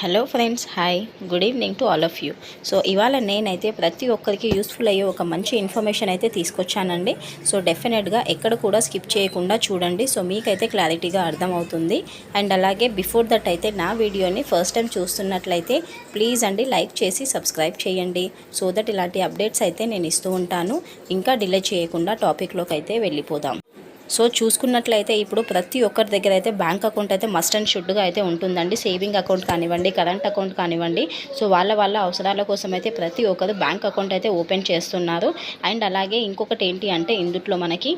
Hello friends hi good evening to all of you so ఇవాళ నేనైతే ప్రతి ఒక్కరికి యూస్ఫుల్ అయ్యే ఒక మంచి ఇన్ఫర్మేషన్ అయితే తీసుకొచ్చానండి. సో డెఫినెట్గా ఎక్కడ కూడా స్కిప్ చేయకుండా చూడండి. సో మీకైతే క్లారిటీగా అర్థమవుతుంది. అండ్ అలాగే బిఫోర్ దట్ అయితే నా వీడియోని ఫస్ట్ టైం చూస్తున్నట్లయితే ప్లీజ్ అండి లైక్ చేసి సబ్స్క్రైబ్ చేయండి. సో దట్ ఇలాంటి అప్డేట్స్ అయితే నేను ఇస్తూ ఉంటాను. ఇంకా డిలే చేయకుండా టాపిక్లోకి అయితే వెళ్ళిపోదాం. సో చూసుకున్నట్లయితే ఇప్పుడు ప్రతి ఒక్కరి దగ్గర అయితే బ్యాంక్ అకౌంట్ అయితే మస్ట్ అండ్ షుడ్గా అయితే ఉంటుందండి. సేవింగ్ అకౌంట్ కానివ్వండి కరెంట్ అకౌంట్ కానివ్వండి. సో వాళ్ళ వాళ్ళ అవసరాల కోసం అయితే ప్రతి ఒక్కరు బ్యాంక్ అకౌంట్ అయితే ఓపెన్ చేస్తున్నారు. అండ్ అలాగే ఇంకొకటి ఏంటి అంటే ఇందుట్లో మనకి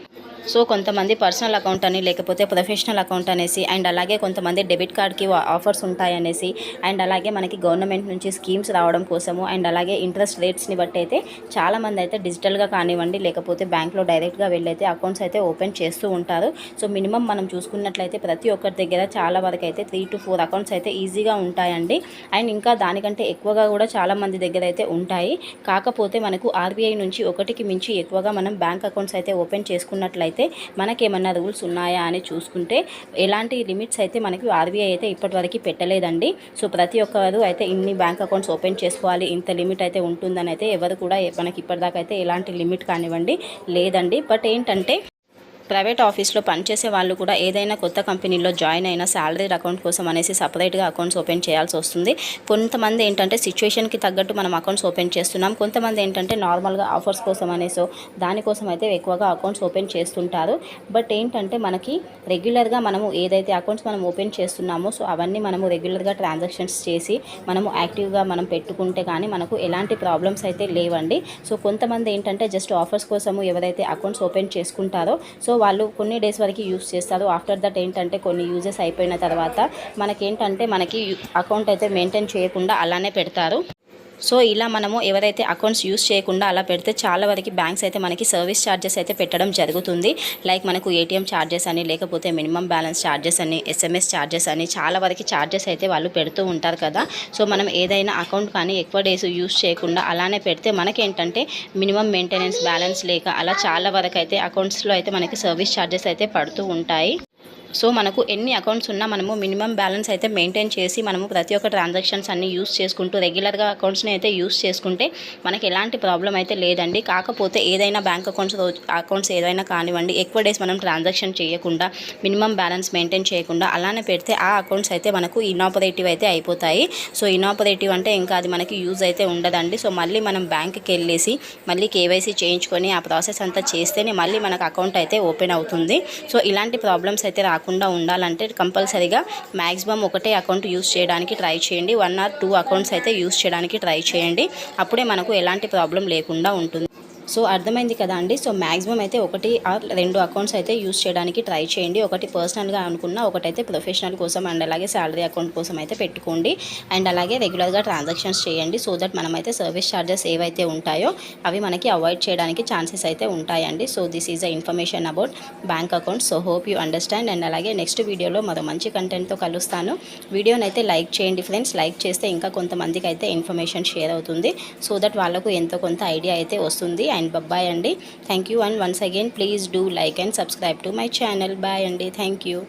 సో కొంతమంది పర్సనల్ అకౌంట్ అని లేకపోతే ప్రొఫెషనల్ అకౌంట్ అనేసి అండ్ అలాగే కొంతమంది డెబిట్ కార్డ్కి ఆఫర్స్ ఉంటాయనేసి అండ్ అలాగే మనకి గవర్నమెంట్ నుంచి స్కీమ్స్ రావడం కోసము అండ్ అలాగే ఇంట్రెస్ట్ రేట్స్ని బట్టి అయితే చాలామంది అయితే డిజిటల్గా కానివ్వండి లేకపోతే బ్యాంక్లో డైరెక్ట్గా వెళ్ళైతే అకౌంట్స్ అయితే ఓపెన్ చేస్తూ ఉంటారు. సో మినిమం మనం చూసుకున్నట్లయితే ప్రతి ఒక్కరి దగ్గర చాలా వరకు అయితే త్రీ టు ఫోర్ అకౌంట్స్ అయితే ఈజీగా ఉంటాయండి. అండ్ ఇంకా దానికంటే ఎక్కువగా కూడా చాలా మంది దగ్గర అయితే ఉంటాయి. కాకపోతే మనకు ఆర్బీఐ నుంచి ఒకటికి మించి ఎక్కువగా మనం బ్యాంక్ అకౌంట్స్ అయితే ఓపెన్ చేసుకున్నట్లయితే అయితే మనకేమన్నా రూల్స్ ఉన్నాయా అని చూసుకుంటే ఎలాంటి లిమిట్స్ అయితే మనకి ఆర్బీఐ అయితే ఇప్పటివరకు పెట్టలేదండి. సో ప్రతి ఒక్కరు అయితే ఇన్ని బ్యాంక్ అకౌంట్స్ ఓపెన్ చేసుకోవాలి ఇంత లిమిట్ అయితే ఉంటుందని అయితే ఎవరు కూడా మనకి ఇప్పటిదాకా అయితే ఎలాంటి లిమిట్ కానివ్వండి లేదండి. బట్ ఏంటంటే ప్రైవేట్ ఆఫీస్లో పనిచేసే వాళ్ళు కూడా ఏదైనా కొత్త కంపెనీలో జాయిన్ అయిన శాలరీ అకౌంట్ కోసం అనేసి సపరేట్గా అకౌంట్స్ ఓపెన్ చేయాల్సి వస్తుంది. కొంతమంది ఏంటంటే సిచ్యువేషన్కి తగ్గట్టు మనం అకౌంట్స్ ఓపెన్ చేస్తున్నాం. కొంతమంది ఏంటంటే నార్మల్గా ఆఫర్స్ కోసం అనేసో దానికోసం అయితే ఎక్కువగా అకౌంట్స్ ఓపెన్ చేస్తుంటారు. బట్ ఏంటంటే మనకి రెగ్యులర్గా మనము ఏదైతే అకౌంట్స్ మనం ఓపెన్ చేస్తున్నామో సో అవన్నీ మనము రెగ్యులర్గా ట్రాన్సాక్షన్స్ చేసి మనము యాక్టివ్గా మనం పెట్టుకుంటే కానీ మనకు ఎలాంటి ప్రాబ్లమ్స్ అయితే లేవండి. సో కొంతమంది ఏంటంటే జస్ట్ ఆఫర్స్ కోసము ఎవరైతే అకౌంట్స్ ఓపెన్ చేసుకుంటారో సో వాళ్ళు కొన్ని డేస్ వరకు యూస్ చేస్తారు. ఆఫ్టర్ దట్ ఏంటంటే కొన్ని యూజెస్ అయిపోయిన తర్వాత మనకేంటంటే మనకి అకౌంట్ అయితే మెయింటైన్ చేయకుండా అలానే పెడతారు. సో ఇలా మనము ఎవరైతే అకౌంట్స్ యూస్ చేయకుండా అలా పెడితే చాలా వరకు బ్యాంక్స్ అయితే మనకి సర్వీస్ ఛార్జెస్ అయితే పెట్టడం జరుగుతుంది. లైక్ మనకు ఏటీఎం ఛార్జెస్ అని లేకపోతే మినిమం బ్యాలెన్స్ ఛార్జెస్ అని ఎస్ఎంఎస్ ఛార్జెస్ అని చాలా వరకు ఛార్జెస్ అయితే వాళ్ళు పెడుతూ ఉంటారు కదా. సో మనం ఏదైనా అకౌంట్ కానీ ఎక్కువ డేస్ యూస్ చేయకుండా అలానే పెడితే మనకేంటంటే మినిమం మెయింటెనెన్స్ బ్యాలెన్స్ లేక అలా చాలా వరకు అయితే అకౌంట్స్లో అయితే మనకి సర్వీస్ ఛార్జెస్ అయితే పడుతూ ఉంటాయి. సో మనకు ఎన్ని అకౌంట్స్ ఉన్నా మనము మినిమం బ్యాలెన్స్ అయితే మెయింటైన్ చేసి మనము ప్రతి ఒక్క ట్రాన్సాక్షన్స్ అన్ని యూస్ చేసుకుంటూ రెగ్యులర్గా అకౌంట్స్ని అయితే యూస్ చేసుకుంటే మనకి ఎలాంటి ప్రాబ్లం అయితే లేదండి. కాకపోతే ఏదైనా బ్యాంక్ అకౌంట్స్ అకౌంట్స్ ఏదైనా కానివ్వండి ఎక్కువ డేస్ మనం ట్రాన్సాక్షన్ చేయకుండా మినిమం బ్యాలెన్స్ మెయింటైన్ చేయకుండా అలానే పెడితే ఆ అకౌంట్స్ అయితే మనకు ఇనాపరేటివ్ అయితే అయిపోతాయి. సో ఇనాపరేటివ్ అంటే ఇంకా అది మనకి యూజ్ అయితే ఉండదండి. సో మళ్ళీ మనం బ్యాంక్కి వెళ్ళేసి మళ్ళీ కేవైసీ చేయించుకొని ఆ ప్రాసెస్ అంతా చేస్తేనే మళ్ళీ మనకు అకౌంట్ అయితే ఓపెన్ అవుతుంది. సో ఇలాంటి ప్రాబ్లమ్స్ అయితే రాకుండా ఉండాలంటే కంపల్సరీగా మ్యాక్సిమం ఒకటే అకౌంట్ యూస్ చేయడానికి ట్రై చేయండి. వన్ ఆర్ టూ అకౌంట్స్ అయితే యూస్ చేయడానికి ట్రై చేయండి. అప్పుడే మనకు ఎలాంటి ప్రాబ్లం లేకుండా ఉంటుంది. సో అర్థమైంది కదా అండి. సో మ్యాక్సిమం అయితే ఒకటి ఆర్ రెండు అకౌంట్స్ అయితే యూస్ చేయడానికి ట్రై చేయండి. ఒకటి పర్సనల్గా అనుకున్న ఒకటైతే ప్రొఫెషనల్ కోసం అండ్ అలాగే శాలరీ అకౌంట్ కోసం అయితే పెట్టుకోండి. అండ్ అలాగే రెగ్యులర్గా ట్రాన్సాక్షన్స్ చేయండి సో దట్ మనమైతే సర్వీస్ ఛార్జెస్ ఏవైతే ఉంటాయో అవి మనకి అవాయిడ్ చేయడానికి ఛాన్సెస్ అయితే ఉంటాయండి. So this is a information about bank account so hope you understand and అలాగే నెక్స్ట్ వీడియోలో మరో మంచి కంటెంట్తో కలుస్తాను. వీడియోని అయితే లైక్ చేయండి ఫ్రెండ్స్. లైక్ చేస్తే ఇంకా కొంతమందికి అయితే ఇన్ఫర్మేషన్ షేర్ అవుతుంది. సో దట్ వాళ్ళకు ఎంతో కొంత ఐడియా అయితే వస్తుంది. అండ్ అండ్ బాయ్ అండి. Thank you and once again please do like and subscribe to my channel bye అండి. Thank you